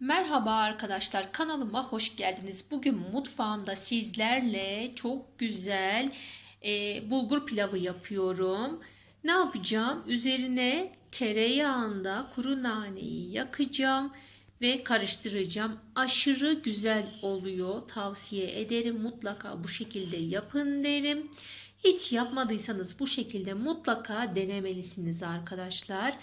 Merhaba arkadaşlar kanalıma hoş geldiniz. Bugün mutfağımda sizlerle çok güzel e, bulgur pilavı yapıyorum. Ne yapacağım? Üzerine tereyağında kuru naneyi yakacağım ve karıştıracağım. Aşırı güzel oluyor. Tavsiye ederim. Mutlaka bu şekilde yapın derim. Hiç yapmadıysanız bu şekilde mutlaka denemelisiniz arkadaşlar.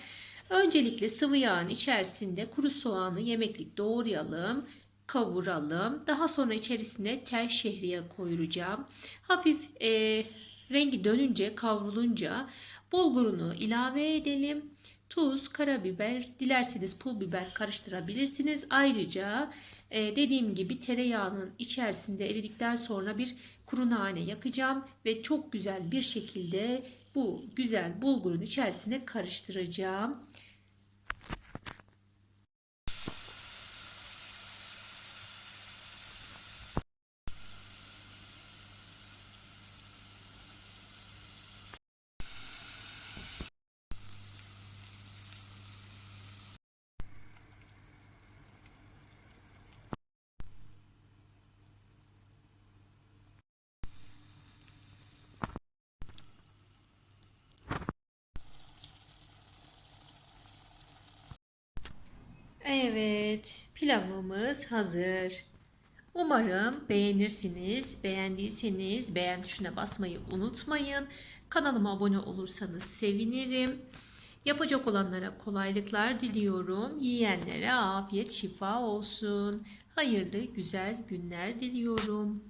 Öncelikle sıvı yağın içerisinde kuru soğanı yemeklik doğrayalım, kavuralım. Daha sonra içerisine tel şehriye koyacağım. Hafif e, rengi dönünce, kavrulunca bulgurunu ilave edelim. Tuz, karabiber, dilerseniz pul biber karıştırabilirsiniz. Ayrıca e, dediğim gibi tereyağının içerisinde eridikten sonra bir kuru nane yakacağım ve çok güzel bir şekilde bu güzel bulgurun içerisine karıştıracağım. Evet, pilavımız hazır. Umarım beğenirsiniz. Beğendiyseniz beğen tuşuna basmayı unutmayın. Kanalıma abone olursanız sevinirim. Yapacak olanlara kolaylıklar diliyorum. Yiyenlere afiyet şifa olsun. Hayırlı güzel günler diliyorum.